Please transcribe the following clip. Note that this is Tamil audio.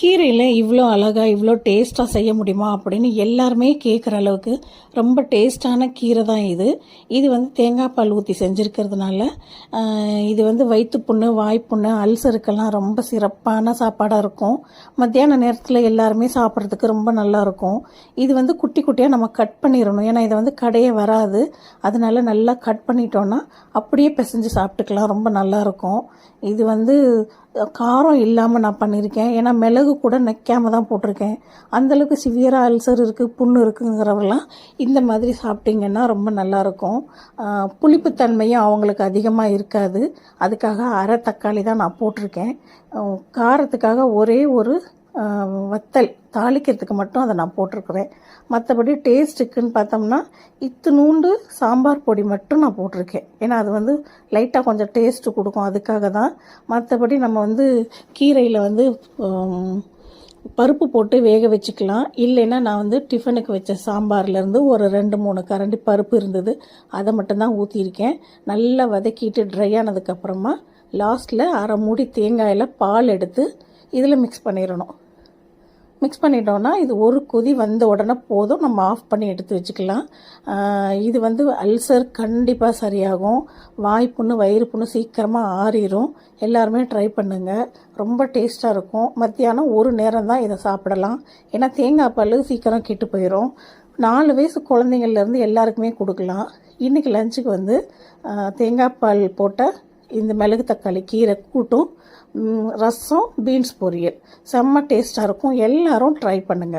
கீரையில் இவ்வளோ அழகாக இவ்வளோ டேஸ்ட்டாக செய்ய முடியுமா அப்படின்னு எல்லாருமே கேட்குற அளவுக்கு ரொம்ப டேஸ்டான கீரை தான் இது. இது வந்து தேங்காய் பால் ஊற்றி செஞ்சுருக்கிறதுனால இது வந்து வயிற்றுப்புண்ணு வாய்ப்புண்ணு அல்சருக்கெல்லாம் ரொம்ப சிறப்பான சாப்பாடாக இருக்கும். மத்தியான நேரத்தில் எல்லாருமே சாப்பிட்றதுக்கு ரொம்ப நல்லா இருக்கும். இது வந்து குட்டி குட்டியாக நம்ம கட் பண்ணிடணும் ஏன்னா இதை வந்து கடையே வராது. அதனால நல்லா கட் பண்ணிட்டோன்னா அப்படியே பிசைஞ்சு சாப்பிட்டுக்கலாம். ரொம்ப நல்லாயிருக்கும் இது வந்து காரம் இல்லாமல் நான் பண்ணியிருக்கேன் ஏன்னா மிளகு கூட நெக்காம தான் போட்டிருக்கேன். அந்தளவுக்கு சிவியராக அல்சர் இருக்குது புண்ணு இருக்குங்கிறவெல்லாம் இந்த மாதிரி சாப்பிட்டிங்கன்னா ரொம்ப நல்லாயிருக்கும் புளிப்புத்தன்மையும் அவங்களுக்கு அதிகமாக இருக்காது. அதுக்காக அரை தக்காளி தான் நான் போட்டிருக்கேன். காரத்துக்காக ஒரே ஒரு வத்தல் தாளிக்கிறதுக்கு மட்டும் அதை நான் போட்டிருக்கிறேன். மற்றபடி டேஸ்ட்டுக்குன்னு பார்த்தோம்னா இத்தினூண்டு சாம்பார் பொடி மட்டும் நான் போட்டிருக்கேன். ஏன்னா அது வந்து லைட்டாக கொஞ்சம் டேஸ்ட்டு கொடுக்கும் அதுக்காக தான். மற்றபடி நம்ம வந்து கீரையில் வந்து பருப்பு போட்டு வேக வச்சுக்கலாம். இல்லைன்னா நான் வந்து டிஃபனுக்கு வச்ச சாம்பார்லேருந்து ஒரு ரெண்டு மூணு கரண்டி பருப்பு இருந்தது அதை மட்டும்தான் ஊற்றிருக்கேன் நல்லா வதக்கிட்டு ட்ரை ஆனதுக்கப்புறமா லாஸ்ட்டில் அரை மூடி தேங்காயில் பால் எடுத்து இதில் மிக்ஸ் பண்ணிடணும். மிக்ஸ் பண்ணிட்டோம்னா இது ஒரு கொதி வந்த உடனே போதும். நம்ம ஆஃப் பண்ணி எடுத்து வச்சுக்கலாம். இது வந்து அல்சர் கண்டிப்பாக சரியாகும். வாய்ப்புண்ணு வயிறு புண்ணு சீக்கிரமாக ஆறிடும் எல்லாருமே ட்ரை பண்ணுங்கள் ரொம்ப டேஸ்ட்டாக இருக்கும். மத்தியானம் ஒரு நேரம் தான் இதை சாப்பிடலாம். ஏன்னா தேங்காய் பால் சீக்கிரம் கெட்டு போயிடும் நாலு வயசு குழந்தைங்கள்லேருந்து எல்லாருக்குமே கொடுக்கலாம். இன்றைக்கி லஞ்சுக்கு வந்து தேங்காய் பால் போட்ட இந்த மிளகு தக்காளி கீரை கூட்டும் ரசம் பீன்ஸ் பொரியல். செம்ம டேஸ்ட்டாக இருக்கும். எல்லோரும் ட்ரை பண்ணுங்கள்